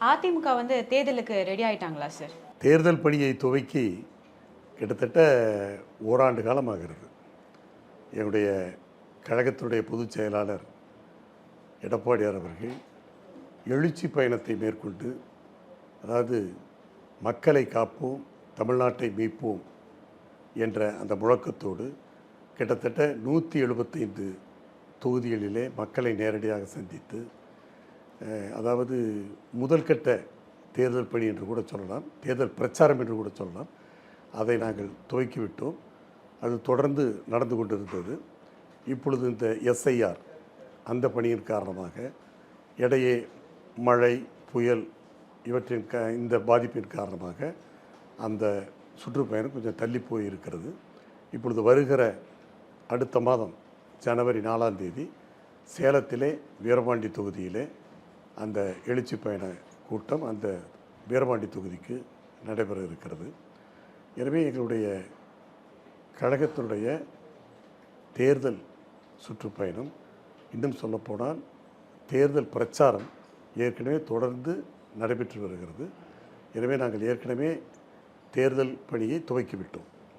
அதிமுக வந்து தேர்தலுக்கு ready ஆயிட்டாங்களா sir தேர்தல் பணியை துவக்கி கிட்டத்தட்ட ஓராண்டு காலமாகிறது. என்னுடைய கழகத்தினுடைய பொதுச் செயலாளர் எடப்பாடியார் அவர்கள் எழுச்சி பயணத்தை மேற்கொண்டு அதாவது மக்களை காப்போம் தமிழ்நாட்டை மீட்போம் என்ற அந்த முழக்கத்தோடு கிட்டத்தட்ட நூற்றி எழுபத்தைந்து தொகுதிகளிலே மக்களை நேரடியாக சந்தித்து அதாவது முதல்கட்ட தேர்தல் பணி என்று கூட சொல்லலாம் தேர்தல் பிரச்சாரம் என்று கூட சொல்லலாம். அதை நாங்கள் துவக்கிவிட்டோம் அது தொடர்ந்து நடந்து கொண்டிருந்தது. இப்பொழுது இந்த எஸ்ஐஆர் அந்த பணியின் காரணமாக இடையே மழை புயல் இவற்றின் க இந்த பாதிப்பின் காரணமாக அந்த சுற்றுப்பயணம் கொஞ்சம் தள்ளி போய் இருக்கிறது இப்பொழுது வருகிற அடுத்த மாதம் ஜனவரி நாலாம் தேதி சேலத்திலே வீரபாண்டி தொகுதியிலே அந்த எழுச்சி பயண கூட்டம் அந்த வீரபாண்டி தொகுதிக்கு நடைபெற இருக்கிறது. எனவே எங்களுடைய கழகத்தினுடைய தேர்தல் சுற்றுப்பயணம் இன்னும் சொல்லப்போனால் தேர்தல் பிரச்சாரம் ஏற்கனவே தொடர்ந்து நடைபெற்று வருகிறது. எனவே நாங்கள் ஏற்கனவே தேர்தல் பணியை துவக்கிவிட்டோம்.